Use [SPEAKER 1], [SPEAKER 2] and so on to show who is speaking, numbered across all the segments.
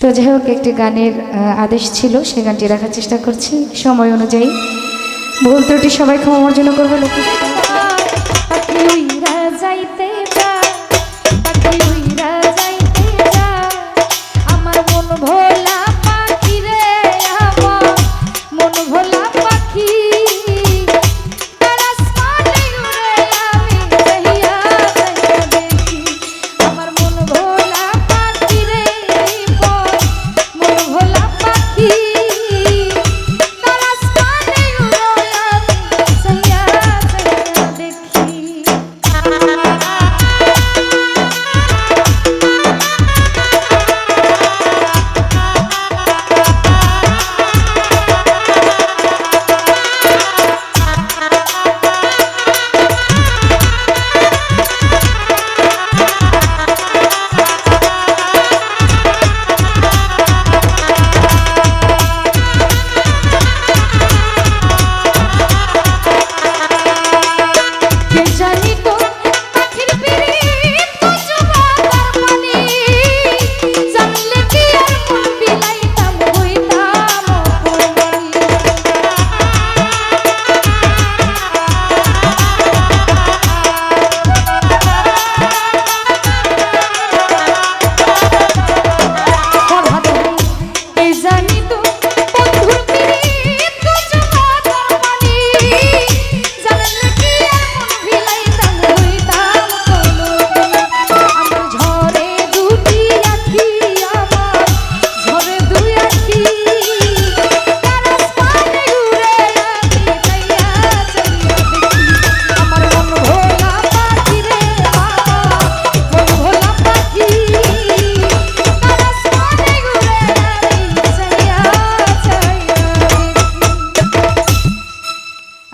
[SPEAKER 1] তো যাই হোক একটি গানের আদেশ ছিল সে গানটি রাখার চেষ্টা করছি। সময় অনুযায়ী ভুল ত্রুটি সবাই ক্ষমা অর্জন করবে।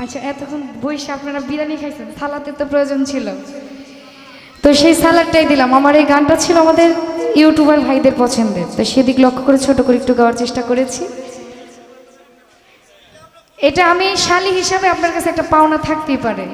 [SPEAKER 1] আচ্ছা এতক্ষণ বইসে আপনারা বিরিয়ানি খাইছেন সালাতে তো প্রয়োজন ছিল। তো সেই সালাদটাই দিলাম। আমার এই গানটা ছিল আমাদের ইউটিউবার ভাইদের পছন্দের। তো সেদিক লক্ষ্য করে ছোট করে একটু গাওয়ার চেষ্টা করেছি। এটা আমি শালি হিসাবে আপনার কাছে একটা পাওনা থাকতেই পারে।